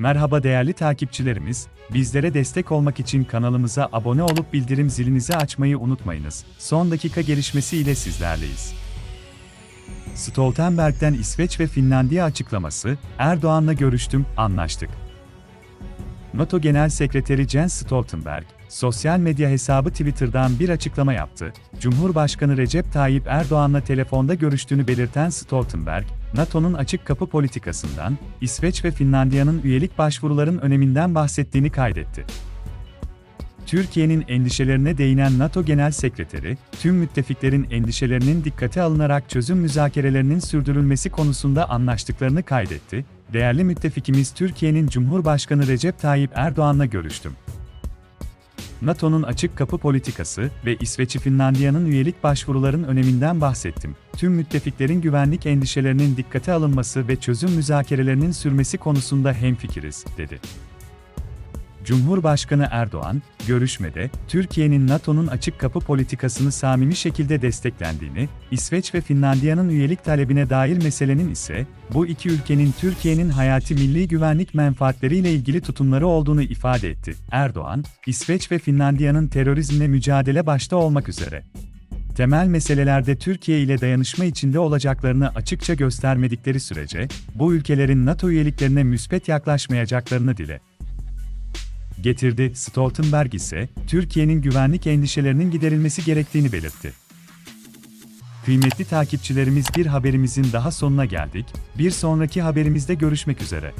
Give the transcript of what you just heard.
Merhaba değerli takipçilerimiz, bizlere destek olmak için kanalımıza abone olup bildirim zilinizi açmayı unutmayınız. Son dakika gelişmesi ile sizlerleyiz. Stoltenberg'den İsveç ve Finlandiya açıklaması, Erdoğan'la görüştüm, anlaştık. NATO Genel Sekreteri Jens Stoltenberg, sosyal medya hesabı Twitter'dan bir açıklama yaptı. Cumhurbaşkanı Recep Tayyip Erdoğan'la telefonda görüştüğünü belirten Stoltenberg, NATO'nun açık kapı politikasından, İsveç ve Finlandiya'nın üyelik başvuruların öneminden bahsettiğini kaydetti. Türkiye'nin endişelerine değinen NATO Genel Sekreteri, tüm müttefiklerin endişelerinin dikkate alınarak çözüm müzakerelerinin sürdürülmesi konusunda anlaştıklarını kaydetti. Değerli müttefikimiz Türkiye'nin Cumhurbaşkanı Recep Tayyip Erdoğan'la görüştüm. NATO'nun açık kapı politikası ve İsveç'i Finlandiya'nın üyelik başvuruların öneminden bahsettim. Tüm müttefiklerin güvenlik endişelerinin dikkate alınması ve çözüm müzakerelerinin sürmesi konusunda hemfikiriz, dedi. Cumhurbaşkanı Erdoğan, görüşmede, Türkiye'nin NATO'nun açık kapı politikasını samimi şekilde desteklendiğini, İsveç ve Finlandiya'nın üyelik talebine dair meselenin ise, bu iki ülkenin Türkiye'nin hayati milli güvenlik menfaatleriyle ilgili tutumları olduğunu ifade etti. Erdoğan, İsveç ve Finlandiya'nın terörizmle mücadele başta olmak üzere, temel meselelerde Türkiye ile dayanışma içinde olacaklarını açıkça göstermedikleri sürece, bu ülkelerin NATO üyeliklerine müspet yaklaşmayacaklarını dile getirdi. Stoltenberg ise Türkiye'nin güvenlik endişelerinin giderilmesi gerektiğini belirtti. Kıymetli takipçilerimiz bir haberimizin daha sonuna geldik. Bir sonraki haberimizde görüşmek üzere.